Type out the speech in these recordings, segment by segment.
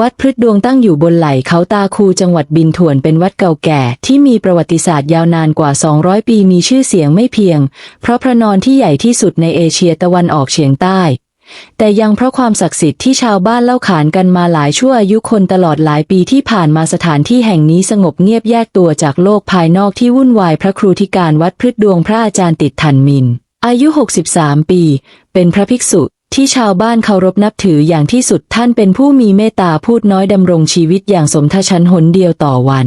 วัดพฤษดวงตั้งอยู่บนไหล่เขาตาคูจังหวัดบินถวนเป็นวัดเก่าแก่ ที่มีประวัติศาสตร์ยาวนานกว่า 200 ปีมีชื่อเสียงไม่เพียง เพราะพระนอนที่ใหญ่ที่สุดในเอเชียตะวันออกเฉียงใต้ แต่ยังเพราะความศักดิ์สิทธิ์ที่ชาวบ้านเล่าขานกันมาหลายชั่วอายุคนตลอดหลายปีที่ผ่านมาสถานที่แห่งนี้สงบเงียบแยกตัวจากโลกภายนอกที่วุ่นวายพระครูธิการวัดพฤษดวงพระอาจารย์ติดทันมินอายุ 63 ปี เป็นพระภิกษุ ที่ชาวบ้านเคารพนับถืออย่างที่สุดท่านเป็นผู้มีเมตตาพูดน้อยดำรงชีวิตอย่างสมทชันหนเดียวต่อวัน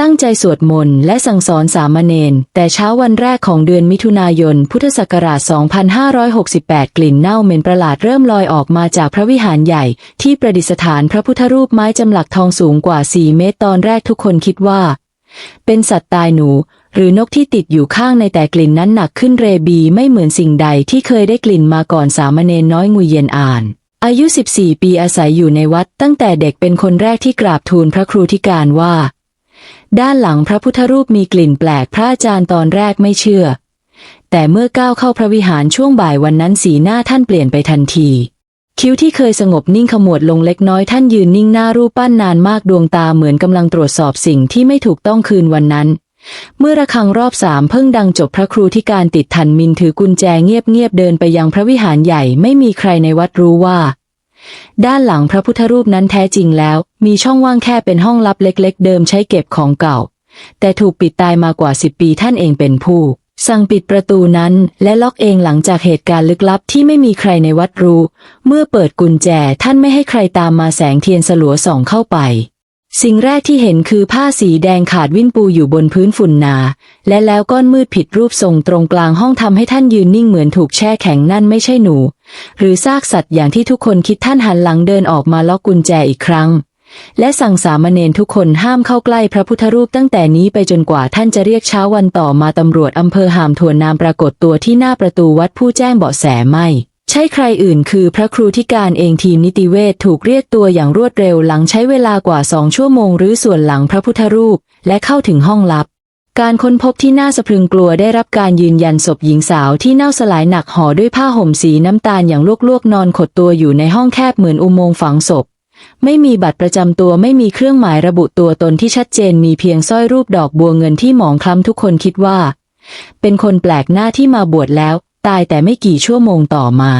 ตั้งใจสวดมนต์และสั่งสอนสามเณรแต่เช้าวันแรกของเดือนมิถุนายน พุทธศักราช 2568 กลิ่นเน่าเหม็นประหลาดเริ่มลอยออกมาจากพระวิหารใหญ่ ที่ประดิษฐานพระพุทธรูปไม้จำหลักทองสูงกว่า 4 เมตรตอนแรกทุกคนคิดว่า เป็นสัตว์ตายหนู หรือนกที่ติดอยู่ข้างในแต่กลิ่นนั้นหนักขึ้นเรบีไม่เหมือนสิ่งใดที่เคยได้กลิ่นมาก่อนสามเณรน้อยงุยเย็นอ่าน อายุ 14 ปีอาศัยอยู่ในวัดตั้งแต่เด็กเป็นคนแรกที่กราบทูลพระครูธิการว่า ด้านหลังพระพุทธรูปมีกลิ่นแปลกพระอาจารย์ตอนแรกไม่เชื่อ แต่เมื่อก้าวเข้าพระวิหารช่วงบ่ายวันนั้นสีหน้าท่านเปลี่ยนไปทันทีคิ้วที่เคยสงบนิ่งขมวดลงเล็กน้อยท่านยืนนิ่งหน้ารูปปั้นนานมากดวงตาเหมือนกำลังตรวจสอบสิ่งที่ไม่ถูกต้องคืนวันนั้น เมื่อระฆังรอบสามเพิ่งดังจบพระครูที่การติดทันมินถือกุญแจเงียบๆเดินไปยังพระวิหารใหญ่ไม่มีใครในวัดรู้ว่า ด้านหลังพระพุทธรูปนั้นแท้จริงแล้ว มีช่องว่างแค่เป็นห้องลับเล็ก ๆ เดิมใช้เก็บของเก่า แต่ถูกปิดตายมากว่าสิบปีท่านเองเป็นผู้ สั่งปิดประตูนั้นและล็อกเองหลังจากเหตุการณ์ลึกลับที่ไม่มีใครในวัดรู้ เมื่อเปิดกุญแจท่านไม่ให้ใครตามมาแสงเทียนสลัวส่องเข้าไป สิ่งแรกที่เห็นคือผ้าสีแดงขาดวิ่นปูอยู่บนพื้นฝุ่นหนา และแล้วก้อนมืดผิดรูปทรงตรงกลางห้องทำให้ท่านยืนนิ่งเหมือนถูกแช่แข็งนั่นไม่ใช่หนู หรือซากสัตว์อย่างที่ทุกคนคิดท่านหันหลังเดินออกมาล็อกกุญแจอีกครั้ง และสั่งสามเณรทุกคนห้ามเข้าใกล้พระพุทธรูปตั้งแต่นี้ไปจนกว่าท่านจะเรียกเช้าวันต่อมาตำรวจอำเภอหามถวนนามปรากฏตัวที่หน้าประตูวัดผู้แจ้งเบาะแสไม่ ใช่ใครอื่นคือพระครูที่การเองทีมนิติเวชถูกเรียกตัวอย่างรวดเร็วหลังใช้เวลากว่าสองชั่วโมงหรือส่วนหลังพระพุทธรูป และเข้าถึงห้องลับ การค้นพบที่น่าสะพรึงกลัวได้รับการยืนยันศพหญิงสาวที่เน่าสลายหนักห่อด้วยผ้าห่มสีน้ำตาลอย่างลวกๆ นอนขดตัวอยู่ในห้องแคบเหมือนอุโมงค์ฝังศพ ไม่มีบัตรประจำตัวไม่มีเครื่องหมายระบุตัวตนที่ชัดเจนมีเพียงสร้อยรูปดอกบัวเงินที่หมองคล้ำทุกคนคิดว่า เป็นคนแปลกหน้าที่มาบวชแล้ว ตายแต่ไม่กี่ชั่วโมงต่อมา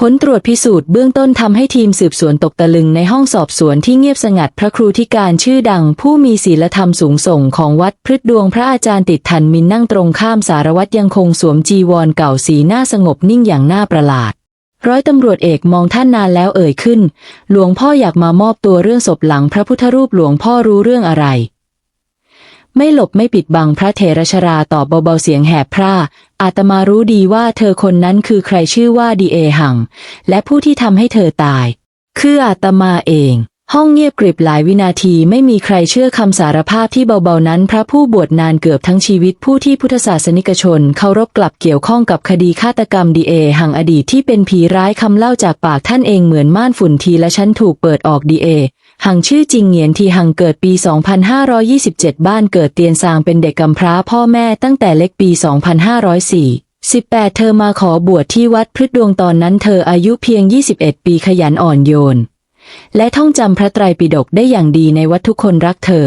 ผลตรวจพิสูจน์เบื้องต้นทำให้ทีมสืบสวนตกตะลึงในห้องสอบสวนที่เงียบสงัดพระครูที่การชื่อดัง ผู้มีศีลธรรมสูงส่งของวัดพฤษดวงพระอาจารย์ติดทันมินนั่งตรงข้ามสารวัตรยังคงสวมจีวรเก่าสีหน้าสงบนิ่งอย่างน่าประหลาดร้อยตำรวจเอกมองท่านนานแล้วเอ่ยขึ้น หลวงพ่ออยากมามอบตัวเรื่องศพหลังพระพุทธรูปหลวงพ่อรู้เรื่องอะไร ไม่หลบไม่ปิดบังพระเถรชราตอบเบาๆเสียงแหบพร่าอาตมารู้ดีว่าเธอคนนั้นคือใครชื่อว่าดีเอหัง และผู้ที่ทำให้เธอตาย คืออาตมาเอง ห้องเงียบกริบหลายวินาทีไม่มีใครเชื่อคำสารภาพที่เบาๆนั้น พระผู้บวชนานเกือบทั้งชีวิตผู้ที่พุทธศาสนิกชนเคารพกลับเกี่ยวข้องกับคดีฆาตกรรมดีเอหังอดีตที่เป็นผีร้ายคำเล่าจากปากท่านเองเหมือนม่านฝุ่นทีละชั้นถูกเปิดออกดีเอ หังชื่อจริงเหงียนทีหังเกิดปี 2527 บ้านเกิดเตียนซางเป็นเด็กกำพร้าพ่อแม่ตั้งแต่เล็กปี 2504 18 เธอมาขอบวชที่วัดพฤดวงตอนนั้นเธออายุเพียง 21 ปีขยันอ่อนโยน และท่องจำพระไตรปิฎกได้อย่างดีในวัดทุกคนรักเธอ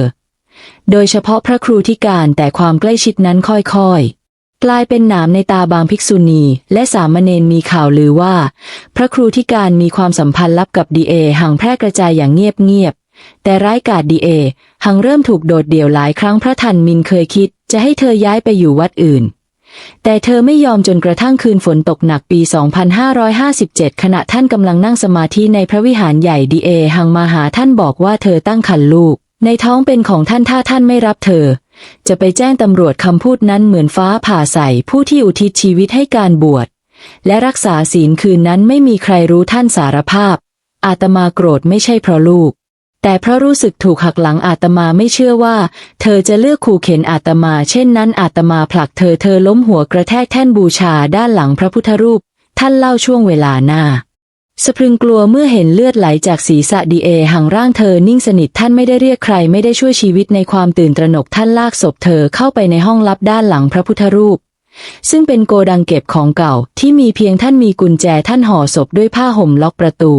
โดยเฉพาะพระครูที่การแต่ความใกล้ชิดนั้นค่อยๆ กลายเป็นหนามในตาบางภิกษุณี และสามเณรมีข่าวลือว่า พระครูที่การมีความสัมพันธ์ลับกับดีเอหังแพร่กระจายอย่างเงียบๆแต่ร้ายกาจดีเอหังเริ่มถูกโดดเดี่ยวหลายครั้งพระทันมินเคยคิด จะให้เธอย้ายไปอยู่วัดอื่น แต่เธอไม่ยอมจนกระทั่งคืนฝนตกหนักปี 2557 ขณะท่านกำลังนั่งสมาธิในพระวิหารใหญ่ดีเอหังมาหาท่านบอกว่าเธอตั้งครรภ์ลูก ในท้องเป็นของท่านถ้าท่านไม่รับเธอ จะไปแจ้งตำรวจคำพูดนั้นเหมือนฟ้าผ่าใส่ผู้ที่อุทิศชีวิตให้การบวช และรักษาศีลคืนนั้นไม่มีใครรู้ท่านสารภาพ อาตมาโกรธไม่ใช่เพราะลูก แต่เพราะรู้สึกถูกหักหลังอาตมาไม่เชื่อว่า เธอจะเลือกขู่เข็นอาตมา เช่นนั้นอาตมาผลักเธอเธอล้มหัวกระแทกแท่นบูชาด้านหลังพระพุทธรูป ท่านเล่าช่วงเวลาหน้า สะพรึงกลัวเมื่อเห็นเลือดไหลจากศีรษะดีเอหังร่างเธอนิ่งสนิทท่านไม่ได้เรียกใครไม่ได้ช่วยชีวิตในความตื่นตระหนกท่านลากศพเธอเข้าไปในห้องลับด้านหลังพระพุทธรูป ซึ่งเป็นโกดังเก็บของเก่าที่มีเพียงท่านมีกุญแจท่านห่อศพด้วยผ้าห่มล็อกประตู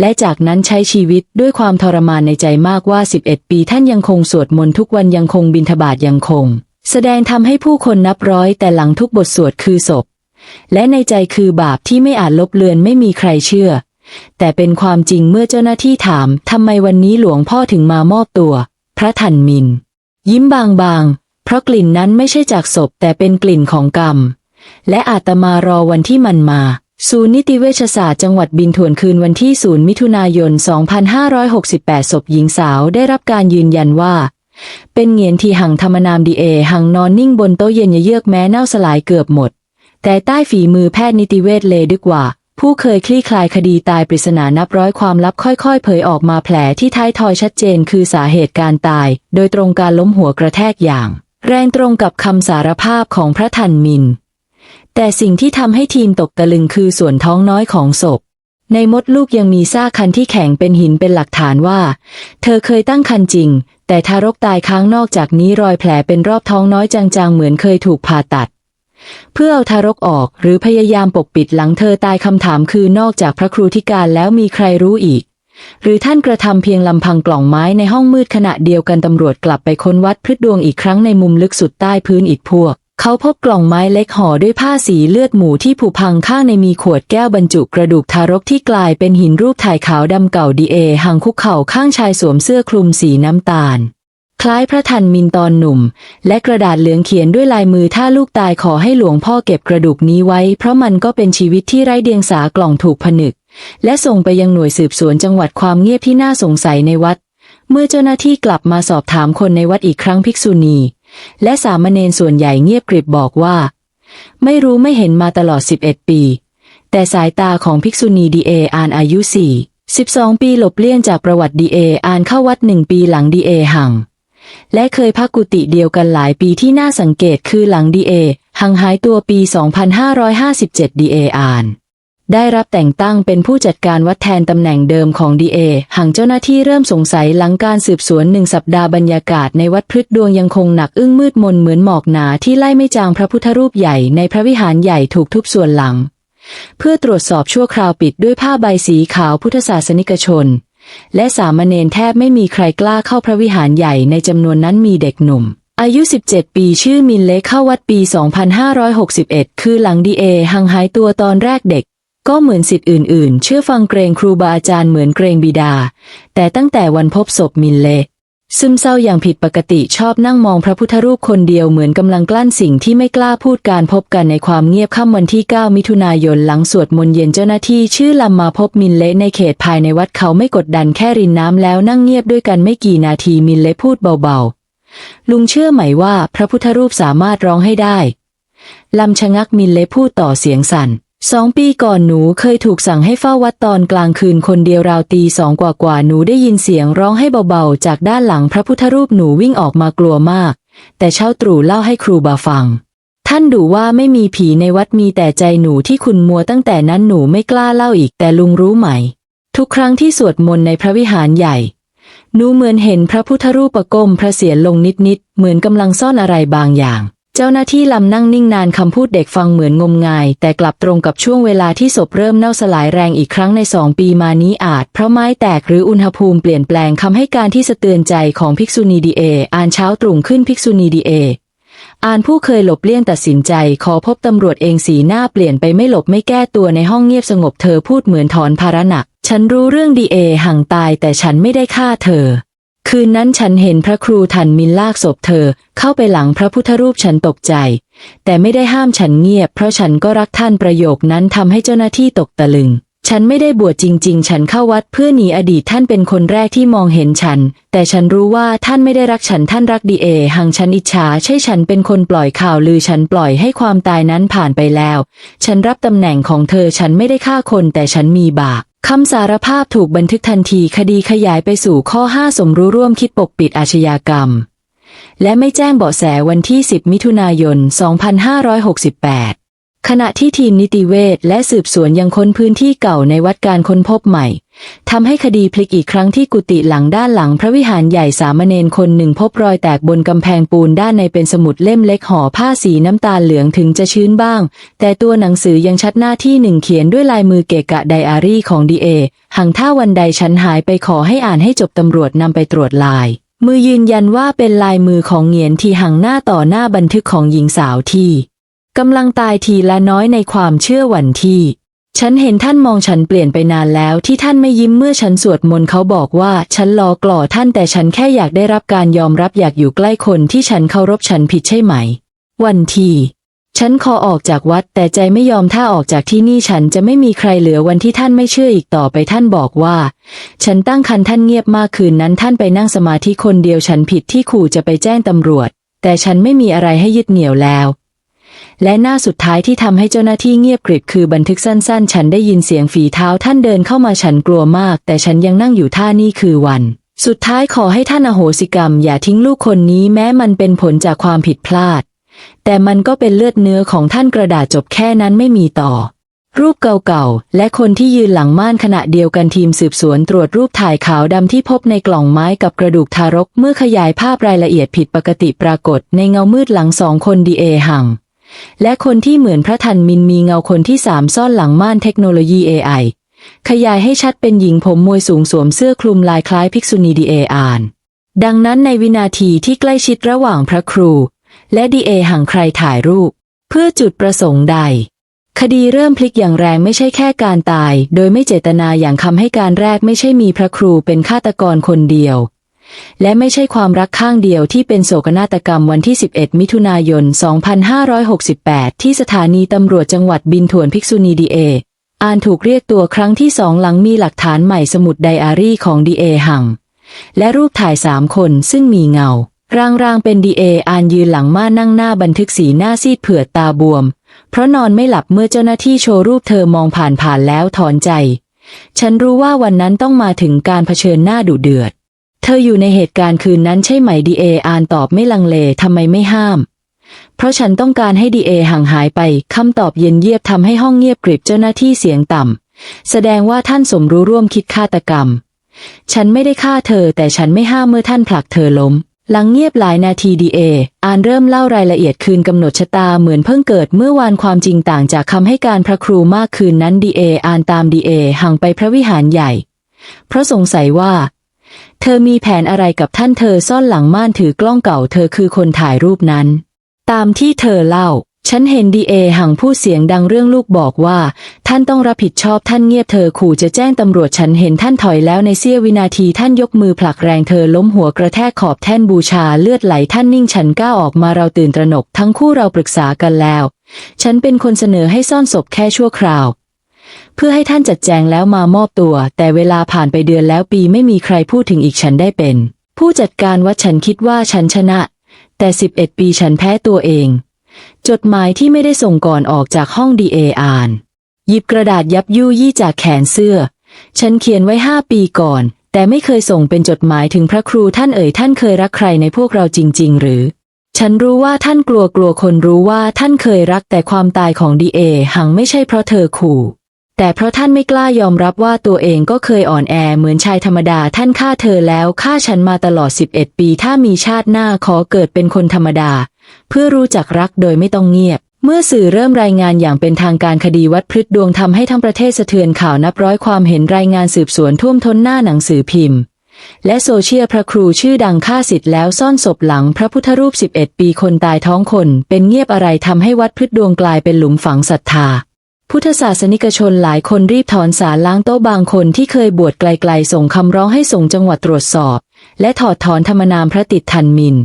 และจากนั้นใช้ชีวิตด้วยความทรมานในใจมากว่า 11 ปีท่านยังคงสวดมนต์ทุกวันยังคงบิณฑบาตยังคง แสดงทำให้ผู้คนนับร้อยแต่หลังทุกบทสวดคือศพ และในใจคือบาปที่ไม่อาจลบเลือนไม่มีใครเชื่อ แต่เป็นความจริงเมื่อเจ้าหน้าที่ถามทำไมวันนี้หลวงพ่อถึงมามอบตัว พระทันมิน ยิ้มบางๆ เพราะกลิ่นนั้นไม่ใช่จากศพแต่เป็นกลิ่นของกรรม และอาตมารอวันที่มันมาศูนย์นิติเวชศาสตร์จังหวัดบินทวนคืนวันที่ 0 มิถุนายน 2568 ศพหญิงสาวได้รับการยืนยันว่า เป็นเงียนทีหังธรรมนามดีเอ หังนอนนิ่งบนโต๊ะเย็นเยือกแม้เน่าสลายเกือบหมด แต่ใต้ฝีมือแพทย์นิติเวชเลดึกว่า ผู้เคยคลี่คลายคดีตายปริศนานับร้อยความลับค่อยๆ เผยออกมาแผลที่ท้ายทอยชัดเจนคือสาเหตุการตาย โดยตรงการล้มหัวกระแทกอย่าง แรงตรงกับคำสารภาพของพระทันมิน แต่สิ่งที่ทำให้ทีมตกตะลึงคือส่วนท้องน้อยของศพในมดลูกยังมีซากคันที่แข็งเป็นหินเป็นหลักฐานว่า เธอเคยตั้งคันจริง แต่ทารกตายค้างนอกจากนี้รอยแผลเป็นรอบท้องน้อยจางๆ เหมือนเคยถูกผ่าตัด เพื่อเอาทารกออกหรือพยายามปกปิดหลังเธอตายคำถามคือนอกจากพระครูธิการแล้วมีใครรู้อีก หรือท่านกระทำเพียงลำพังกล่องไม้ในห้องมืดขณะเดียวกันตำรวจกลับไปค้นวัดพฤดดวงอีกครั้งในมุมลึกสุดใต้พื้นอิฐพวก เขาพบกล่องไม้เล็กห่อด้วยผ้าสีเลือดหมูที่ผุพังข้างในมีขวดแก้วบรรจุกระดูกทารกที่กลายเป็นหินรูปถ่ายขาวดำเก่าดีเอหังคุกเข่าข้างชายสวมเสื้อคลุมสีน้ำตาล คล้ายพระทันมินตอนหนุ่ม และกระดาษเหลืองเขียนด้วยลายมือถ้าลูกตายขอให้หลวงพ่อเก็บกระดูกนี้ไว้ เพราะมันก็เป็นชีวิตที่ไร้เดียงสากล่องถูกผนึก และส่งไปยังหน่วยสืบสวนจังหวัดความเงียบที่น่าสงสัยในวัด เมื่อเจ้าหน้าที่กลับมาสอบถามคนในวัดอีกครั้งภิกษุณี และสามเณรส่วนใหญ่เงียบกริบบอกว่า ไม่รู้ไม่เห็นมาตลอด 11 ปี แต่สายตาของภิกษุณีดีเออานอายุ4 12ปีหลบเลี่ยงจากประวัติดีเออานเข้าวัดหนึ่งปีหลังดีเอห่าง และเคยพักกุฏิเดียวกันหลายปีที่น่าสังเกตคือหลังดีเอห่างหายตัวปี 2557ดีเออ่านได้รับแต่งตั้งเป็นผู้จัดการวัดแทนตำแหน่งเดิมของดีเอห่างเจ้าหน้าที่เริ่มสงสัยหลังการสืบสวนหนึ่งสัปดาห์บรรยากาศในวัดพฤษดวงยังคงหนักอึ้งมืดมนเหมือนหมอกหนาที่ไล่ไม่จางพระพุทธรูปใหญ่ในพระวิหารใหญ่ถูกทุบส่วนหลัง เพื่อตรวจสอบชั่วคราวปิดด้วยผ้าใบสีขาวพุทธศาสนิกชน และสามเณรแทบไม่มีใครกล้าเข้าพระวิหารใหญ่ในจำนวนนั้นมีเด็กหนุ่ม อายุ 17 ปีชื่อมินเล็กเข้าวัดปี 2561 คือหลังดีเอหังหายตัวตอนแรกเด็ก ก็เหมือนสิทธิ์อื่น ๆ เชื่อฟังเกรงครูบาอาจารย์เหมือนเกรงบิดา แต่ตั้งแต่วันพบศพมินเล็ก ซึมเศร้าอย่างผิดปกติชอบนั่งมองพระพุทธรูปคนเดียวเหมือนกำลังกลั้นสิ่งที่ไม่กล้าพูดการพบกันในความเงียบค่ำวันที่ 9 มิถุนายนหลังสวดมนต์เย็นเจ้าหน้าที่ชื่อลำมาพบมินเละในเขตภายในวัดเขาไม่กดดันแค่รินน้ำแล้วนั่งเงียบด้วยกันไม่กี่นาทีมินเละพูดเบาๆ ลุงเชื่อไหมว่าพระพุทธรูปสามารถร้องให้ได้ลำชะงักมินเละพูดต่อเสียงสั่น สองปีก่อนหนูเคยถูกสั่งให้เฝ้าวัดตอนกลางคืนคนเดียวราวตีสองกว่ากว่าหนูได้ยินเสียงร้องให้เบาๆ จากด้านหลังพระพุทธรูปหนูวิ่งออกมากลัวมาก แต่เช้าตรู่เล่าให้ครูบาฟัง ท่านดูว่าไม่มีผีในวัดมีแต่ใจหนูที่คุณมัวตั้งแต่นั้นหนูไม่กล้าเล่าอีกแต่ลุงรู้ไหม ทุกครั้งที่สวดมนต์ในพระวิหารใหญ่ หนูเหมือนเห็นพระพุทธรูปประก้มพระเศียรลงนิดๆเหมือนกำลังซ่อนอะไรบางอย่าง เจ้าหน้าที่ลำนั่งนิ่งนานคำพูดเด็กฟังเหมือนงมงาย แต่กลับตรงกับช่วงเวลาที่ศพเริ่มเน่าสลายแรงอีกครั้งในสองปีมานี้อาจ เพราะไม้แตกหรืออุณหภูมิเปลี่ยนแปลงคำให้การที่สะเตือนใจของภิกษุณีดีเอ อ่านเช้าตรุ่งขึ้นภิกษุณีดีเอ อ่านผู้เคยหลบเลี่ยงตัดสินใจ ขอพบตำรวจเองสีหน้าเปลี่ยนไปไม่หลบไม่แก้ตัวในห้องเงียบสงบเธอพูดเหมือนถอนภาระหนัก ฉันรู้เรื่องดีเอห่างตายแต่ฉันไม่ได้ฆ่าเธอ คืนนั้นฉันเห็นพระครูทันมินลากศพเธอเข้าไปหลังพระพุทธรูปฉันตกใจ แต่ไม่ได้ห้ามฉันเงียบ เพราะฉันก็รักท่านประโยคนั้นทำให้เจ้าหน้าที่ตกตะลึง ฉันไม่ได้บวชจริง ๆ ฉันเข้าวัดเพื่อหนีอดีตท่านเป็นคนแรกที่มองเห็นฉัน แต่ฉันรู้ว่าท่านไม่ได้รักฉันท่านรักดีเอหังฉันอิจฉาใช่ฉันเป็นคนปล่อยข่าวลือฉันปล่อยให้ความตายนั้นผ่านไปแล้ว ฉันรับตำแหน่งของเธอฉันไม่ได้ฆ่าคนแต่ฉันมีบาป คำสารภาพถูกบันทึกทันทีคดีขยายไปสู่ข้อ 5 สมรู้ร่วมคิดปกปิดอาชญากรรม และไม่แจ้งเบาะแสวันที่ 10 มิถุนายน 2568 ขณะที่ทีมนิติเวชและสืบสวนยังค้นพื้นที่เก่าในวัดการค้นพบใหม่ทำให้คดีพลิกอีกครั้งที่กุฏิหลังด้านหลังพระวิหารใหญ่สามเณรคนหนึ่งพบรอยแตกบนกำแพงปูนด้านในเป็นสมุดเล่มเล็กห่อผ้าสีน้ำตาลเหลืองถึงจะชื้นบ้าง แต่ตัวหนังสือยังชัดหน้าที่หนึ่งเขียนด้วยลายมือเกะกะไดอารี่ของดีเอหังถ้าวันใดฉันหายไปขอให้อ่านให้จบตำรวจนำไปตรวจลาย มือยืนยันว่าเป็นลายมือของเหงียนที่หังหน้าต่อหน้าบันทึกของหญิงสาวที่ กำลังตายทีละน้อยในความเชื่อวันที่ ฉันเห็นท่านมองฉันเปลี่ยนไปนานแล้วที่ท่านไม่ยิ้มเมื่อฉันสวดมนต์เขาบอกว่าฉันรอกล่อท่านแต่ฉันแค่อยากได้รับการยอมรับอยากอยู่ใกล้คนที่ฉันเคารพฉันผิดใช่ไหม วันที่ฉันขอออกจากวัดแต่ใจไม่ยอมถ้าออกจากที่นี่ฉันจะไม่มีใครเหลือวันที่ท่านไม่เชื่ออีกต่อไปท่านบอกว่า ฉันตั้งคันท่านเงียบมากคืนนั้นท่านไปนั่งสมาธิคนเดียวฉันผิดที่ขู่จะไปแจ้งตำรวจ แต่ฉันไม่มีอะไรให้ยึดเหนี่ยวแล้ว และหน้าสุดท้ายที่ทำให้เจ้าหน้าที่เงียบกริบคือบันทึกสั้นๆ ฉันได้ยินเสียงฝีเท้าท่านเดินเข้ามาฉันกลัวมาก แต่ฉันยังนั่งอยู่ท่านี่คือวัน สุดท้ายขอให้ท่านอโหสิกรรม อย่าทิ้งลูกคนนี้แม้มันเป็นผลจากความผิดพลาด แต่มันก็เป็นเลือดเนื้อของท่านกระดาษจบแค่นั้นไม่มีต่อ รูปเก่าๆ และคนที่ยืนหลังม่านขณะเดียวกันทีมสืบสวนตรวจรูปถ่ายขาวดำที่พบในกล่องไม้กับกระดูกทารกเมื่อขยายภาพรายละเอียดผิดปกติปรากฏ ในเงามืดหลังสองคนดีเอหัง และคนที่เหมือนพระทันมินมีเงาคนที่สามซ่อนหลังม่านเทคโนโลยี AI ขยายให้ชัดเป็นหญิงผมมวยสูงสวมเสื้อคลุมลายคล้ายภิกษุณีดีเออาน ดังนั้นในวินาทีที่ใกล้ชิดระหว่างพระครู และดีเอห่างใครถ่ายรูป เพื่อจุดประสงค์ใด คดีเริ่มพลิกอย่างแรงไม่ใช่แค่การตาย โดยไม่เจตนาอย่างคำให้การแรกไม่ใช่มีพระครูเป็นฆาตกรคนเดียว และไม่ใช่ความรักข้างเดียวที่เป็นโศกนาฏกรรมวันที่ 11 มิถุนายน 2568 ที่สถานีตำรวจจังหวัดบินทวนภิกษุณีดีเอ อานถูกเรียกตัวครั้งที่สองหลังมีหลักฐานใหม่สมุดไดอารี่ของดีเอหัง และรูปถ่ายสามคนซึ่งมีเงา รางๆเป็นดีเออานยืนหลังม่านนั่งหน้าบันทึกสีหน้าซีดเผือดตาบวม เพราะนอนไม่หลับเมื่อเจ้าหน้าที่โชว์รูปเธอมองผ่านผ่านๆแล้วถอนใจ ฉันรู้ว่าวันนั้นต้องมาถึงการเผชิญหน้าดุเดือด เธออยู่ในเหตุการณ์คืนนั้นใช่ไหมดีเออานตอบไม่ลังเลทำไมไม่ห้าม เพราะฉันต้องการให้ดีเอห่างหายไปคำตอบเย็นเยียบทำให้ห้องเงียบกริบเจ้าหน้าที่เสียงต่ำแสดงว่าท่านสมรู้ร่วมคิดฆาตกรรม ฉันไม่ได้ฆ่าเธอ แต่ฉันไม่ห้ามเมื่อท่านผลักเธอล้ม หลังเงียบหลายนาทีดีเออานเริ่มเล่ารายละเอียดคืนกำหนดชะตาเหมือนเพิ่งเกิดเมื่อวานความจริงต่างจากคำให้การพระครูมากคืนนั้นดีเออานตามดีเอห่างไปพระวิหารใหญ่ เพราะสงสัยว่า เธอมีแผนอะไรกับท่านเธอซ่อนหลังม่านถือกล้องเก่า เธอคือคนถ่ายรูปนั้น ตามที่เธอเล่า ฉันเห็นดีเอหังพูดเสียงดังเรื่องลูกบอกว่า ท่านต้องรับผิดชอบท่านเงียบเธอขู่จะแจ้งตำรวจฉันเห็นท่านถอยแล้วในเสี้ยววินาทีท่านยกมือผลักแรงเธอล้มหัวกระแทกขอบแท่นบูชาเลือดไหลท่านนิ่งฉันก้าวออกมาเราตื่นตระหนกทั้งคู่เราปรึกษากันแล้ว ฉันเป็นคนเสนอให้ซ่อนศพแค่ชั่วคราว เพื่อให้ท่านจัดแจงแล้วมามอบตัว แต่เวลาผ่านไปเดือนแล้วปีไม่มีใครพูดถึงอีกฉันได้เป็น ผู้จัดการวัดฉันคิดว่าฉันชนะ แต่สิบเอ็ดปีฉันแพ้ตัวเอง จดหมายที่ไม่ได้ส่งก่อนออกจากห้องดีเออ่าน หยิบกระดาษยับยุยี่จากแขนเสื้อ ฉันเขียนไว้ห้าปีก่อน แต่ไม่เคยส่งเป็นจดหมายถึงพระครูท่านเอ่ยท่านเคยรักใครในพวกเราจริง ๆ หรือฉันรู้ว่าท่านกลัวกลัวคนรู้ว่าท่านเคยรักแต่ความตายของดีเอหังไม่ใช่เพราะเธอขู่ แต่เพราะท่านไม่กล้ายอมรับว่าตัวเองก็เคยอ่อนแอเหมือนชายธรรมดาท่านฆ่าเธอแล้วฆ่าฉันมาตลอด 11 ปีถ้ามีชาติหน้าขอเกิดเป็นคนธรรมดา เพื่อรู้จักรักโดยไม่ต้องเงียบ เมื่อสื่อเริ่มรายงานอย่างเป็นทางการคดีวัดพฤษดวงทำให้ทั้งประเทศสะเทือนข่าวนับร้อยความเห็นรายงานสืบสวนท่วมท้นหน้าหนังสือพิมพ์ และโซเชียลพระครูชื่อดังฆ่าสิทธิ์แล้วซ่อนศพหลังพระพุทธรูป 11 ปีคนตายท้องคน เป็นเงียบอะไรทำให้วัดพฤษดวงกลายเป็นหลุมฝังศรัทธา พุทธศาสนิกชนหลายคนรีบถอนสารล้างโต๊ะบางคนที่เคยบวชไกลๆ ส่งคำร้องให้ส่งจังหวัดตรวจสอบ และถอดถอนธรรมนามพระติดทันมิน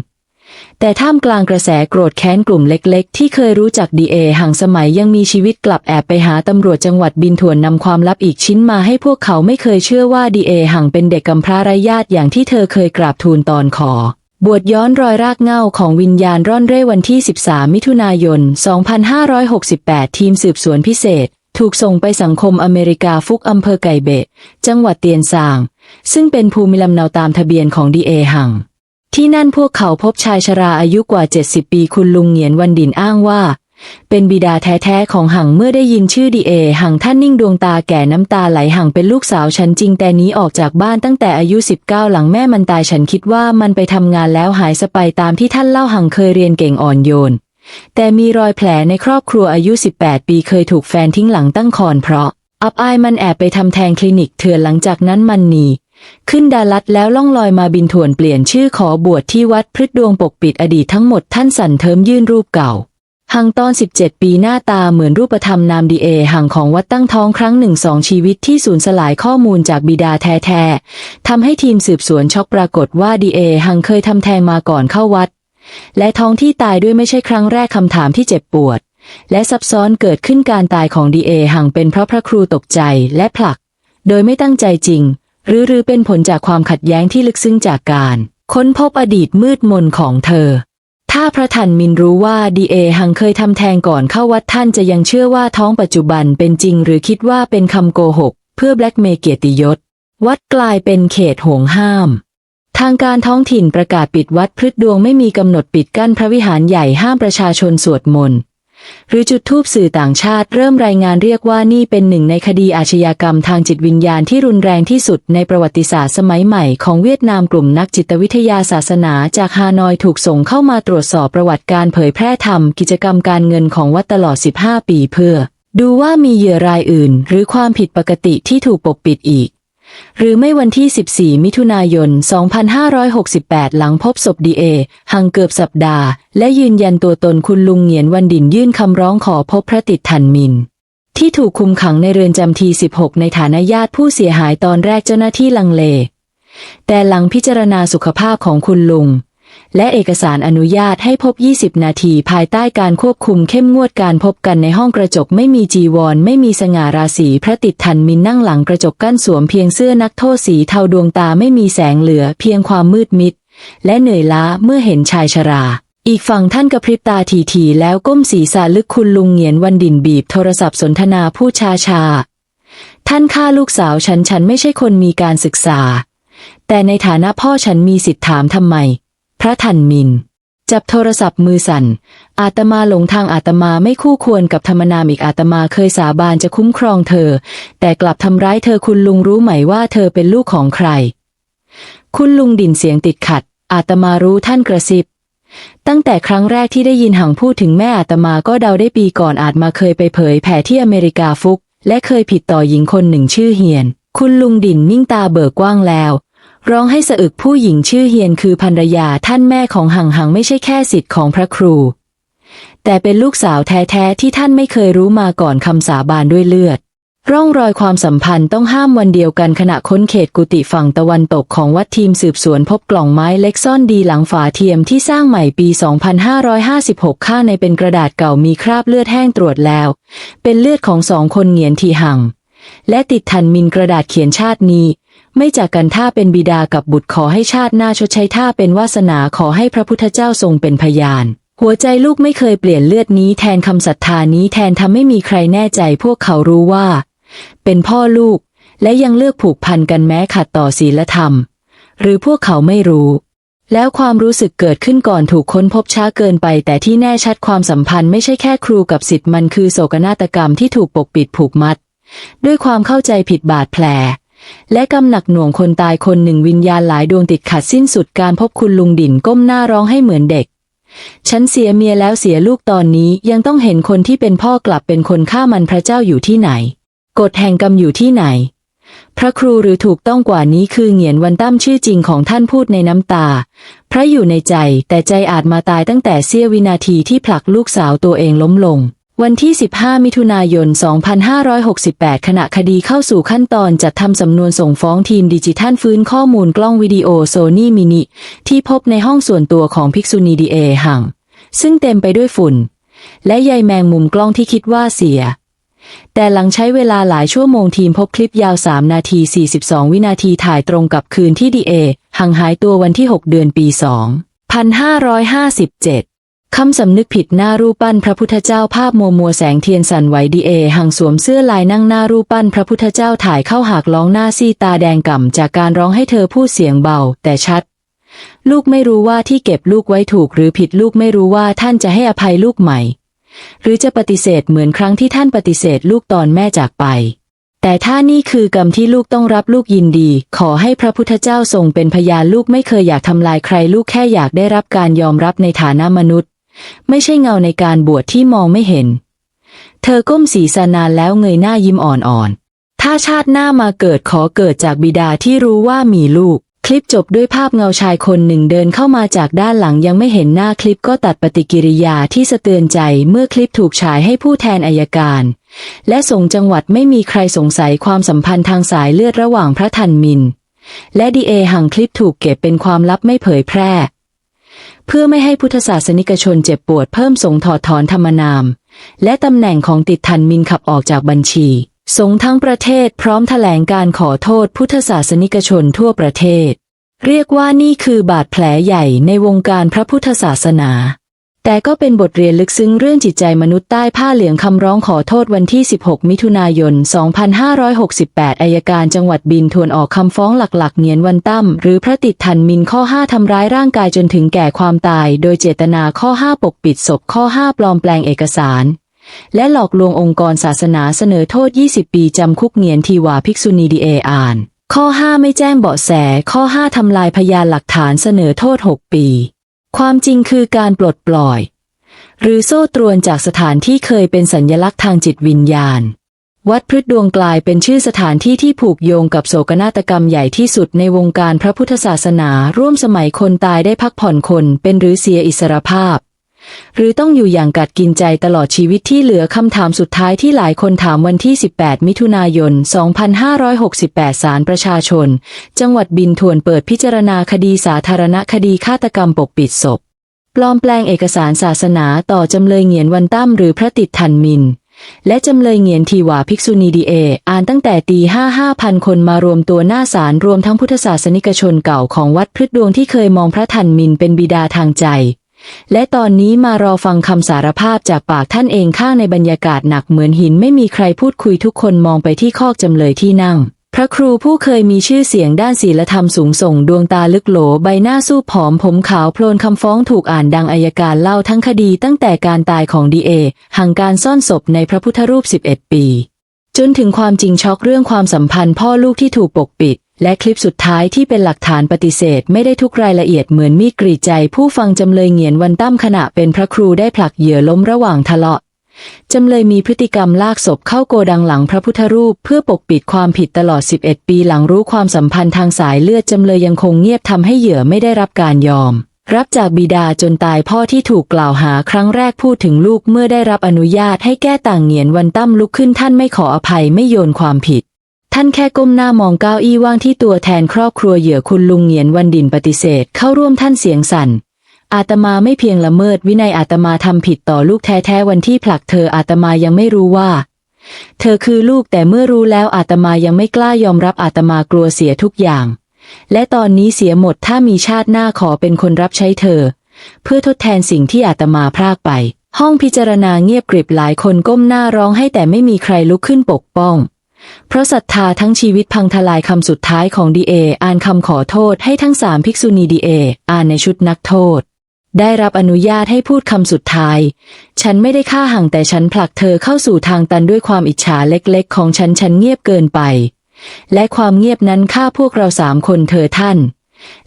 แต่ท่ามกลางกระแสโกรธแค้นกลุ่มเล็กๆ ที่เคยรู้จักดีเอห่างสมัยยังมีชีวิตกลับแอบไปหาตำรวจจังหวัดบินทวนนำความลับอีกชิ้นมาให้พวกเขาไม่เคยเชื่อว่าดีเอห่างเป็นเด็กกำพร้าไร้ญาติอย่างที่เธอเคยกราบทูลตอนขอ บวชย้อนรอยรากเง่าของวิญญาณร่อนเร่วันที่ 13 มิถุนายน 2568 ทีมสืบสวนพิเศษ ถูกส่งไปสังคมอเมริกาฟุกอำเภอไก่เบะ จังหวัดเตียนซาง ซึ่งเป็นภูมิลำเนาตามทะเบียนของดีเอหัง ที่นั่นพวกเขาพบชายชราอายุกว่า 70 ปีคุณลุงเหงียนวันดินอ้างว่า เป็นบิดาแท้ๆของหังเมื่อได้ยินชื่อดีเอหังท่านนิ่งดวงตาแก่น้ำตาไหลหังเป็นลูกสาวฉันจริงแต่นี้ออกจากบ้านตั้งแต่อายุ 19 หลังแม่มันตายฉันคิดว่ามันไปทำงานแล้วหายสไปตามที่ท่านเล่าหังเคยเรียนเก่งอ่อนโยน แต่มีรอยแผลในครอบครัวอายุ 18 ปีเคยถูกแฟนทิ้งหลังตั้งครเพราะ อับอายมันแอบไปทำแทงคลินิกเถื่อนหลังจากนั้นมันหนีขึ้นดาลัดแล้วล่องลอยมาบินถวนเปลี่ยนชื่อขอบวชที่วัดพฤดดวงปกปิดอดีตทั้งหมดท่านสันเทิมยื่นรูปเก่า หังตอน 17 ปีหน้าตาเหมือนรูปธรรมนามดีเอหังของวัดตั้งท้องครั้งหนึ่งสองชีวิตที่สูญสลายข้อมูลจากบิดาแท้ๆทำให้ทีมสืบสวนช็อกปรากฏว่าดีเอหังเคยทำแทงมาก่อนเข้าวัด และท้องที่ตายด้วยไม่ใช่ครั้งแรกคำถามที่เจ็บปวด และซับซ้อนเกิดขึ้นการตายของดีเอหังเป็นเพราะพระครูตกใจและผลัก โดยไม่ตั้งใจจริง หรือหรือเป็นผลจากความขัดแย้งที่ลึกซึ้งจากการ ค้นพบอดีตมืดมนของเธอ ถ้าพระทันมินรู้ว่าดีเอหังเคยทำแทงก่อนเข้าวัดท่านจะยังเชื่อว่าท้องปัจจุบันเป็นจริงหรือคิดว่าเป็นคำโกหก เพื่อแบล็กเมเกียรติยศ วัดกลายเป็นเขตห่วงห้าม ทางการท้องถิ่นประกาศปิดวัดพฤดดวงไม่มีกำหนดปิดกั้นพระวิหารใหญ่ห้ามประชาชนสวดมนต์ หรือจุดทูปสื่อต่างชาติเริ่มรายงานเรียกว่านี่เป็นหนึ่งในคดีอาชญากรรมทางจิตวิญญาณที่รุนแรงที่สุดในประวัติศาสตร์สมัยใหม่ของเวียดนามกลุ่มนักจิตวิทยาศาสนาจากฮานอยถูกส่งเข้ามาตรวจสอบประวัติการเผยแพร่ธรรมกิจกรรมการเงินของวัดตลอด 15 ปีเพื่อ ดูว่ามีเหยื่อรายอื่น หรือความผิดปกติที่ถูกปกปิดอีก หรือไม่วันที่ 14 มิถุนายน 2568 หลังพบศพดีเอห่างเกือบสัปดาห์ และยืนยันตัวตนคุณลุงเหงียนวันดินยื่นคำร้องขอพบพระติดทันมิน ที่ถูกคุมขังในเรือนจำที 16 ในฐานะญาติผู้เสียหายตอนแรกเจ้าหน้าที่ลังเล แต่หลังพิจารณาสุขภาพของคุณลุง และเอกสารอนุญาตให้พบ 20 นาทีภายใต้การควบคุมเข้มงวดการพบกันในห้องกระจกไม่มีจีวร ไม่มีสง่าราศีพระติดทันมินนั่งหลังกระจกกั้นสวมเพียงเสื้อนักโทษสีเทาดวงตาไม่มีแสงเหลือ เพียงความมืดมิด และเหนื่อยล้าเมื่อเห็นชายชรา อีกฝั่งท่านกระพริบตาทีๆแล้วก้มศีรษะลึกคุณลุงเหงียนวันดินบีบโทรศัพท์สนทนาพูดชาชา ท่านฆ่าลูกสาวฉันฉันไม่ใช่คนมีการศึกษา แต่ในฐานะพ่อฉันมีสิทธิ์ถามทำไม พระทันมิน จับโทรศัพท์มือสั่น อาตมาหลงทางอาตมาไม่คู่ควรกับธรรมนามอีกอาตมาเคยสาบานจะคุ้มครองเธอ แต่กลับทำร้ายเธอคุณลุงรู้ไหมว่าเธอเป็นลูกของใคร คุณลุงดินเสียงติดขัด อาตมารู้ท่านกระซิบ ตั้งแต่ครั้งแรกที่ได้ยินหังพูดถึงแม่อาตมาก็เดาได้ปีก่อนอาจมาเคยไปเผยแผ่ที่อเมริกาฟุก และเคยผิดต่อหญิงคนหนึ่งชื่อเฮียน คุณลุงดินนิ่งตาเบิกกว้างแล้ว ร้องให้สะอึกผู้หญิงชื่อเฮียนคือภรรยาท่านแม่ของหังหังไม่ใช่แค่สิทธิ์ของพระครู แต่เป็นลูกสาวแท้ๆที่ท่านไม่เคยรู้มาก่อนคำสาบานด้วยเลือด ร่องรอยความสัมพันธ์ต้องห้ามวันเดียวกันขณะค้นเขตกุฏิฝั่งตะวันตกของวัดทีมสืบสวนพบกล่องไม้เล็กซ่อนดีหลังฝาเทียมที่สร้างใหม่ปี 2556 ข้างในเป็นกระดาษเก่ามีคราบเลือดแห้งตรวจแล้ว เป็นเลือดของสองคนเหงียนทีหัง และติดทันมินกระดาษเขียนชาตินี้ ไม่จากกันถ้าเป็นบิดากับบุตรขอให้ชาติหน้าชดใช้ถ้าเป็นวาสนาขอให้พระพุทธเจ้าทรงเป็นพยาน หัวใจลูกไม่เคยเปลี่ยนเลือดนี้แทนคำศรัทธานี้แทนทำไม่มีใครแน่ใจพวกเขารู้ว่า เป็นพ่อลูก และยังเลือกผูกพันกันแม้ขัดต่อศีลธรรม หรือพวกเขาไม่รู้ แล้วความรู้สึกเกิดขึ้นก่อนถูกค้นพบช้าเกินไป แต่ที่แน่ชัดความสัมพันธ์ไม่ใช่แค่ครูกับสิทธิ์มันคือโศกนาฏกรรมที่ถูกปกปิดผูกมัด ด้วยความเข้าใจผิดบาดแผล และกำหนักหน่วงคนตายคนหนึ่งวิญญาณหลายดวงติดขัดสิ้นสุดการพบคุณลุงดินก้มหน้าร้องให้เหมือนเด็ก ฉันเสียเมียแล้วเสียลูกตอนนี้ยังต้องเห็นคนที่เป็นพ่อกลับเป็นคนฆ่ามันพระเจ้าอยู่ที่ไหน กฎแห่งกรรมอยู่ที่ไหน พระครูหรือถูกต้องกว่านี้คือเหงียนวันตั้มชื่อจริงของท่านพูดในน้ำตา พระอยู่ในใจแต่ใจอาจมาตายตั้งแต่เสี้ยววินาทีที่ผลักลูกสาวตัวเองล้มลง วันที่ 15 มิถุนายน 2568 ขณะคดีเข้าสู่ขั้นตอนจัดทำสำนวนส่งฟ้องทีมดิจิทัลฟื้นข้อมูลกล้องวิดีโอโซนี่มินิที่พบในห้องส่วนตัวของภิกษุณีดีเอหัง ซึ่งเต็มไปด้วยฝุ่น และใยแมงมุมกล้องที่คิดว่าเสีย แต่หลังใช้เวลาหลายชั่วโมงทีมพบคลิปยาว 3 นาที 42 วินาทีถ่ายตรงกับคืนที่ดีเอห่างหายตัววันที่ 6 เดือนปี 2557 คำสำนึกผิดหน้ารูปปั้นพระพุทธเจ้าภาพมัวมัวแสงเทียนสั่นไหวดีเอห่างสวมเสื้อลายนั่งหน้ารูปปั้นพระพุทธเจ้าถ่ายเข้าหากร้องหน้าซีตาแดงก่ำจากการร้องให้เธอพูดเสียงเบา แต่ชัด ลูกไม่รู้ว่าที่เก็บลูกไว้ถูกหรือผิดลูกไม่รู้ว่าท่านจะให้อภัยลูกไหม่ หรือจะปฏิเสธเหมือนครั้งที่ท่านปฏิเสธลูกตอนแม่จากไป แต่ถ้านี่คือกรรมที่ลูกต้องรับลูกยินดี ขอให้พระพุทธเจ้าทรงเป็นพยานลูกไม่เคยอยากทำลายใครลูกแค่อยากได้รับการยอมรับในฐานะมนุษย์ ไม่ใช่เงาในการบวชที่มองไม่เห็น เธอก้มศีรษะนานแล้วเงยหน้ายิ้มอ่อนๆ ถ้าชาติหน้ามาเกิดขอเกิดจากบิดาที่รู้ว่ามีลูก คลิปจบด้วยภาพเงาชายคนหนึ่งเดินเข้ามาจากด้านหลังยังไม่เห็นหน้าคลิปก็ตัดปฏิกิริยาที่สะเตือนใจเมื่อคลิปถูกฉายให้ผู้แทนอายการ และส่งจังหวัดไม่มีใครสงสัยความสัมพันธ์ทางสายเลือดระหว่างพระทันมินและดีเอหังคลิปถูกเก็บเป็นความลับไม่เผยแพร่ เพื่อไม่ให้พุทธศาสนิกชนเจ็บปวดเพิ่มสงถอดถอนธรรมนาม และตำแหน่งของติดทันมินขับออกจากบัญชี สงทั้งประเทศพร้อมแถลงการขอโทษพุทธศาสนิกชนทั่วประเทศ เรียกว่านี่คือบาดแผลใหญ่ในวงการพระพุทธศาสนา แต่ก็เป็นบทเรียนลึกซึ้งเรื่องจิตใจมนุษย์ใต้ผ้าเหลืองคำร้องขอโทษวันที่ 16 มิถุนายน 2568 อายการจังหวัดบินทวนออกคำฟ้องหลักๆ เนียนวันตั้มหรือพระติดทันมินข้อ 5 ทำร้ายร่างกายจนถึงแก่ความตาย โดยเจตนาข้อ 5 ปกปิดศพข้อ 5 ปลอมแปลงเอกสาร และหลอกลวงองค์กรศาสนาเสนอโทษ 20 ปีจำคุกเนียนทีวาภิกษุณีดีเออาน ข้อ 5 ไม่แจ้งเบาะแสข้อ 5 ทำลายพยานหลักฐานเสนอโทษ 6 ปี ความจริงคือการปลดปล่อย หรือโซ่ตรวนจากสถานที่เคยเป็นสัญญลักษณ์ทางจิตวิญญาณ วัดพฤดดวงกลายเป็นชื่อสถานที่ที่ผูกโยงกับโศกนาฏกรรมใหญ่ที่สุดในวงการพระพุทธศาสนา ร่วมสมัยคนตายได้พักผ่อนคนเป็นหรือเสียอิสรภาพ หรือต้องอยู่อย่างกัดกินใจตลอดชีวิตที่เหลือคำถามสุดท้ายที่หลายคนถามวันที่ 18 มิถุนายน 2568 ศาลประชาชน จังหวัดบินทวนเปิดพิจารณาคดีสาธารณคดีฆาตกรรมปกปิดศพ ปลอมแปลงเอกสารศาสนาต่อจำเลยเหงียนวันตั้มหรือพระติดทันมินและจำเลยเงียนทีหวาภิกษุณีดีเอ อ่านตั้งแต่ตีห้าห้าพันคนมารวมตัวหน้าศาลรวมทั้งพุทธศาสนิกชนเก่าของวัดพฤดดวงที่เคยมองพระทันมินเป็นบิดาทางใจ และตอนนี้มารอฟังคำสารภาพจากปากท่านเองข้างในบรรยากาศหนักเหมือนหินไม่มีใครพูดคุยทุกคนมองไปที่คอกจำเลยที่นั่ง พระครูผู้เคยมีชื่อเสียงด้านศีลธรรมสูงส่งดวงตาลึกโหลใบหน้าสู้ผอมผมขาวโพลนคำฟ้องถูกอ่านดังอายการเล่าทั้งคดีตั้งแต่การตายของดีเอห่างการซ่อนศพในพระพุทธรูป 11 ปี จนถึงความจริงช็อกเรื่องความสัมพันธ์พ่อลูกที่ถูกปกปิด และคลิปสุดท้ายที่เป็นหลักฐานปฏิเสธไม่ได้ทุกรายละเอียดเหมือนมีกรีดใจ ผู้ฟังจำเลยเหงียนวันตั้มขณะเป็นพระครูได้ผลักเหยื่อล้มระหว่างทะเลาะจำเลยมีพฤติกรรมลากศพเข้าโกดังหลังพระพุทธรูป เพื่อปกปิดความผิดตลอด 11 ปีหลังรู้ความสัมพันธ์ทางสายเลือดจำเลยยังคงเงียบทำให้เหยื่อไม่ได้รับการยอม รับจากบิดาจนตายพ่อที่ถูกกล่าวหาครั้งแรกพูดถึงลูกเมื่อได้รับอนุญาตให้แก้ต่างเหงียนวันตั้มลุกขึ้นท่านไม่ขออภัยไม่โยนความผิด ท่านแค่ก้มหน้ามองเก้าอี้ว่างที่ตัวแทนครอบครัวเหยื่อคุณลุงเหงียนวันดินปฏิเสธ เข้าร่วมท่านเสียงสั่น อาตมาไม่เพียงละเมิดวินัยอาตมาทำผิดต่อลูกแท้ๆวันที่ผลักเธออาตมายังไม่รู้ว่า เธอคือลูกแต่เมื่อรู้แล้วอาตมายังไม่กล้ายอมรับอาตมากลัวเสียทุกอย่าง และตอนนี้เสียหมดถ้ามีชาติหน้าขอเป็นคนรับใช้เธอ เพื่อทดแทนสิ่งที่อาตมาพรากไป ห้องพิจารณาเงียบกริบหลายคนก้มหน้าร้องให้แต่ไม่มีใครลุกขึ้นปกป้อง เพราะศรัทธาทั้งชีวิตพังทลายคำสุดท้ายของดีเออ่านคำขอโทษให้ทั้งสามภิกษุณีดีเออ่านในชุดนักโทษ ได้รับอนุญาตให้พูดคำสุดท้าย ฉันไม่ได้ฆ่าห่างแต่ฉันผลักเธอเข้าสู่ทางตันด้วยความอิจฉาเล็กๆ ของฉันฉันเงียบเกินไป และความเงียบนั้นฆ่าพวกเราสามคนเธอท่าน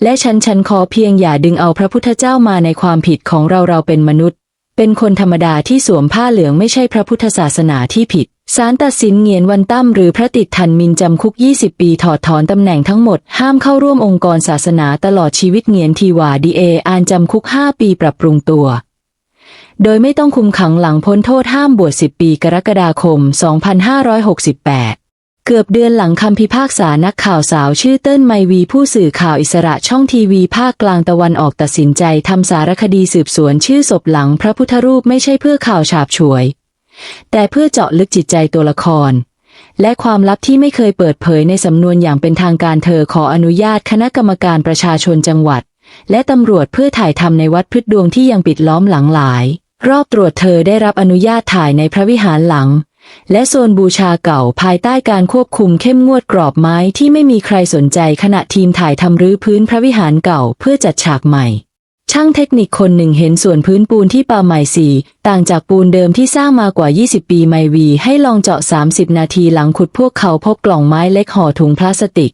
และฉันฉันขอเพียงอย่าดึงเอาพระพุทธเจ้ามาในความผิดของเราเราเป็นมนุษย์ เป็นคนธรรมดาที่สวมผ้าเหลืองไม่ใช่พระพุทธศาสนาที่ผิด ศาลตัดสินเงียนวันตั้มหรือพระติดทันมินจำคุก 20 ปีถอดถอนตำแหน่งทั้งหมด ห้ามเข้าร่วมองค์กรศาสนาตลอดชีวิตเงียนทีวาดีเออานจำคุก 5 ปีปรับปรุงตัว โดยไม่ต้องคุมขังหลังพ้นโทษห้ามบวช 10 ปีกรกฎาคม 2568 เกือบเดือนหลังคำพิพากษานักข่าวสาวชื่อเติ้ลไมวีผู้สื่อข่าวอิสระช่องทีวีภาคกลางตะวันออกตัดสินใจทำสารคดีสืบสวนชื่อศพหลังพระพุทธรูปไม่ใช่เพื่อข่าวฉาบฉวย แต่เพื่อเจาะลึกจิตใจตัวละคร และความลับที่ไม่เคยเปิดเผยในสำนวนอย่างเป็นทางการเธอขออนุญาตคณะกรรมการประชาชนจังหวัด และตำรวจเพื่อถ่ายทำในวัดพฤดดวงที่ยังปิดล้อมหลังหลาย รอบตรวจเธอได้รับอนุญาตถ่ายในพระวิหารหลัง และโซนบูชาเก่าภายใต้การควบคุมเข้มงวดกรอบไม้ที่ไม่มีใครสนใจขณะทีมถ่ายทำรื้อพื้นพระวิหารเก่าเพื่อจัดฉากใหม่ ช่างเทคนิคคนหนึ่งเห็นส่วนพื้นปูนที่ปาใหม่สีต่างจากปูนเดิมที่สร้างมากว่า 20 ปีไมวี ให้ลองเจาะ 30 นาทีหลังขุดพวกเขาพบกล่องไม้เล็กห่อถุงพลาสติก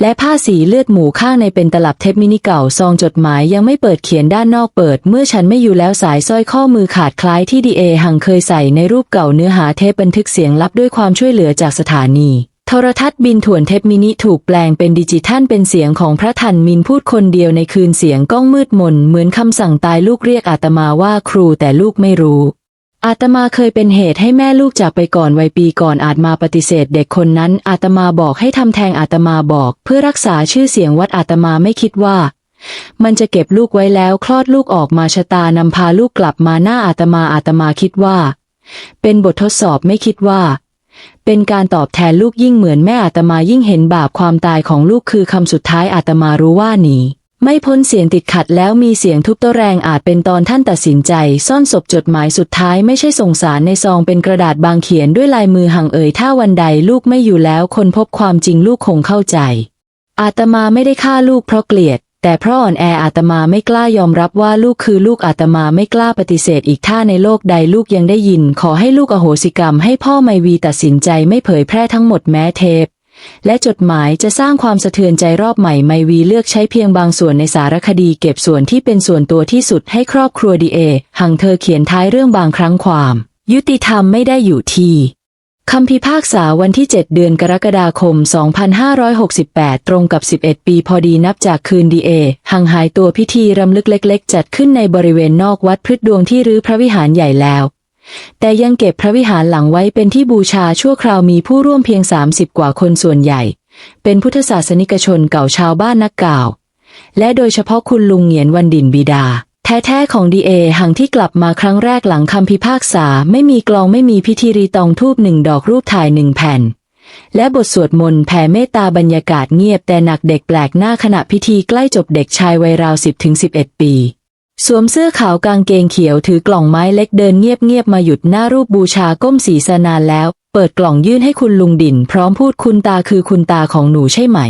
และผ้าสีเลือดหมูข้างในเป็นตลับเทปมินิเก่าซองจดหมายยังไม่เปิดเขียนด้านนอกเปิด เมื่อฉันไม่อยู่แล้วสายสร้อยข้อมือขาดคล้ายที่ดีเอหังเคยใส่ในรูปเก่าเนื้อหาเทปบันทึกเสียงลับด้วยความช่วยเหลือจากสถานี โทรทัศน์บินถ่วนเทปมินิถูกแปลงเป็นดิจิทัลเป็นเสียงของพระทันมินพูดคนเดียวในคืนเสียงก้องมืดมนเหมือนคำสั่งตายลูกเรียกอาตมาว่าครูแต่ลูกไม่รู้ อาตมาเคยเป็นเหตุให้แม่ลูกจากไปก่อนวัยปีก่อนอาจมาปฏิเสธเด็กคนนั้นอาตมาบอกให้ทำแทงอาตมาบอก เพื่อรักษาชื่อเสียงวัดอาตมาไม่คิดว่า มันจะเก็บลูกไว้แล้วคลอดลูกออกมาชะตานำพาลูกกลับมาหน้าอาตมาอาตมาคิดว่า เป็นบททดสอบไม่คิดว่า เป็นการตอบแทนลูกยิ่งเหมือนแม่อาตมายิ่งเห็นบาปความตายของลูกคือคำสุดท้ายอาตมารู้ว่าหนีไม่พ้นเสียงติดขัดแล้วมีเสียงทุบต๊ะแรงอาจเป็นตอนท่านตัดสินใจ ซ่อนศพจดหมายสุดท้ายไม่ใช่ส่งสารในซองเป็นกระดาษบางเขียนด้วยลายมือห่างเอ่ยถ้าวันใดลูกไม่อยู่แล้วคนพบความจริงลูกคงเข้าใจ อาตมาไม่ได้ฆ่าลูกเพราะเกลียด แต่เพราะอ่อนแออาตมาไม่กล้ายอมรับว่าลูกคือลูกอาตมาไม่กล้าปฏิเสธอีกถ้าในโลกใดลูกยังได้ยิน ขอให้ลูกอโหสิกรรมให้พ่อไมวีตัดสินใจไม่เผยแพร่ทั้งหมดแม้เทป และจดหมายจะสร้างความสะเทือนใจรอบใหม่ไมวีเลือกใช้เพียงบางส่วนในสารคดีเก็บส่วนที่เป็นส่วนตัวที่สุดให้ครอบครัวดีเอหังเธอเขียนท้ายเรื่องบางครั้งความ ยุติธรรมไม่ได้อยู่ที่ คำพิพากษาวันที่ 7 เดือนกรกฎาคม 2568 ตรงกับ 11 ปีพอดีนับจากคืนดีเอห่างหายตัวพิธีรำลึกเล็ก ๆ จัดขึ้นในบริเวณนอกวัดพฤทธดวงที่รื้อพระวิหารใหญ่แล้ว แต่ยังเก็บพระวิหารหลังไว้เป็นที่บูชาชั่วคราวมีผู้ร่วมเพียง 30 กว่าคนส่วนใหญ่ เป็นพุทธศาสนิกชนเก่าชาวบ้านนักกล่าว และโดยเฉพาะคุณลุงเหงียนวันดินบิดา แท้ๆของดีเอหังที่กลับมาครั้งแรกหลังคำพิพากษา ไม่มีกลองไม่มีพิธีรีตองทูบหนึ่งดอกรูปถ่ายหนึ่งแผ่น และบทสวดมนต์แผ่เมตตาบรรยากาศเงียบแต่หนักเด็กแปลกหน้าขณะพิธีใกล้จบเด็กชายวัยราว 10-11 ปี สวมเสื้อขาวกางเกงเขียวถือกล่องไม้เล็กเดินเงียบๆมาหยุดหน้ารูปบูชาก้มศีรษะนานแล้ว เปิดกล่องยื่นให้คุณลุงดิน พร้อมพูดคุณตาคือคุณตาของหนูใช่ไหม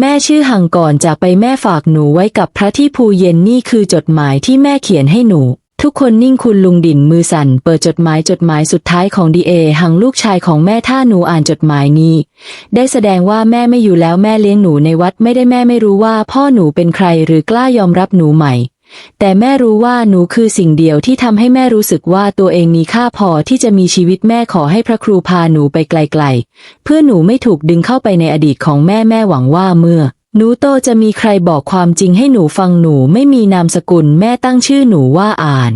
แม่ชื่อหังก่อนจากไปแม่ฝากหนูไว้กับพระที่ภูเย็นนี่คือจดหมายที่แม่เขียนให้หนู ทุกคนนิ่งคุณลุงดินมือสั่น เปิดจดหมายจดหมายสุดท้ายของดีเอหังลูกชายของแม่ถ้าหนูอ่านจดหมายนี้ ได้แสดงว่าแม่ไม่อยู่แล้วแม่เลี้ยงหนูในวัดไม่ได้แม่ไม่รู้ว่าพ่อหนูเป็นใครหรือกล้ายอมรับหนูใหม่ แต่แม่รู้ว่าหนูคือสิ่งเดียวที่ทำให้แม่รู้สึกว่าตัวเองมีค่าพอที่จะมีชีวิตแม่ขอให้พระครูพาหนูไปไกลๆ เพื่อหนูไม่ถูกดึงเข้าไปในอดีตของแม่แม่หวังว่าเมื่อ หนูโตจะมีใครบอกความจริงให้หนูฟังหนูไม่มีนามสกุลแม่ตั้งชื่อหนูว่าอ่าน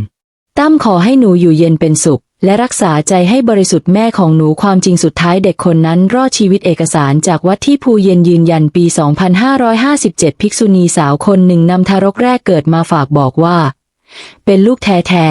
ตั้มขอให้หนูอยู่เย็นเป็นสุข และรักษาใจให้บริสุทธิ์แม่ของหนูความจริงสุดท้ายเด็กคนนั้นรอดชีวิตเอกสารจากวัดที่ภูเย็นยืนยันปี 2557 ภิกษุณีสาวคนหนึ่งนำทารกแรกเกิดมาฝากบอกว่า เป็นลูกแท้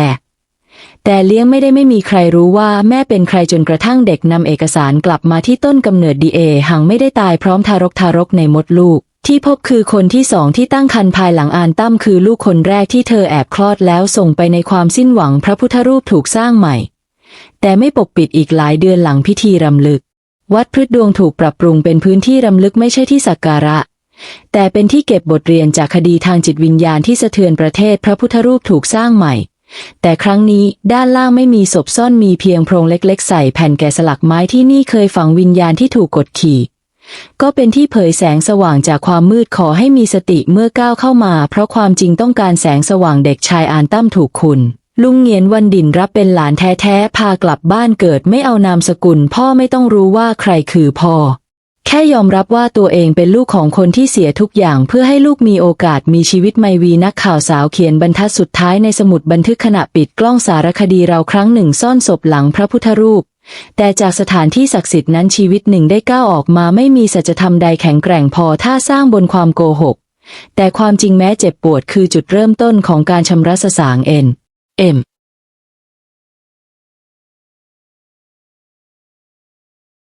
แต่เลี้ยงไม่ได้ไม่มีใครรู้ว่าแม่เป็นใครจนกระทั่งเด็กนำเอกสารกลับมาที่ต้นกำเนิดดีเอหังไม่ได้ตายพร้อมทารกทารกในมดลูก ที่พบคือคนที่สองที่ตั้งครรภ์ภายหลังอานตั้มคือลูกคนแรกที่เธอแอบคลอดแล้วส่งไปในความสิ้นหวังพระพุทธรูปถูกสร้างใหม่ แต่ไม่ปกปิดอีกหลายเดือนหลังพิธีรำลึก วัดพฤทธดวงถูกปรับปรุงเป็นพื้นที่รำลึกไม่ใช่ที่สักการะ แต่เป็นที่เก็บบทเรียนจากคดีทางจิตวิญญาณที่สะเทือนประเทศพระพุทธรูปถูกสร้างใหม่ แต่ครั้งนี้ด้านล่างไม่มีศพซ่อนมีเพียงโพรงเล็กๆ ใส่แผ่นแกะสลักไม้ที่นี่เคยฝังวิญญาณที่ถูกกดขี่ก็เป็นที่เผยแสงสว่างจากความมืดขอให้มีสติเมื่อก้าวเข้ามา เพราะความจริงต้องการแสงสว่างเด็กชายอานตั้มถูกคุณ ลุงเงียนวันดินรับเป็นหลานแท้ๆ พากลับบ้านเกิดไม่เอานามสกุล พ่อไม่ต้องรู้ว่าใครคือพ่อ แค่ยอมรับว่าตัวเองเป็นลูกของคนที่เสียทุกอย่างเพื่อให้ลูกมีโอกาสมีชีวิตไมวีนักข่าวสาวเขียนบรรทัดสุดท้ายในสมุดบันทึกขณะปิดกล้องสารคดีเราครั้งหนึ่งซ่อนศพหลังพระพุทธรูป แต่จากสถานที่ศักดิ์สิทธิ์นั้นชีวิตหนึ่งได้ก้าวออกมาไม่มีสัจธรรมใดแข็งแกร่งพอถ้าสร้างบนความโกหก แต่ความจริงแม้เจ็บปวดคือจุดเริ่มต้นของการชำระสสางเอ็น เอ็ม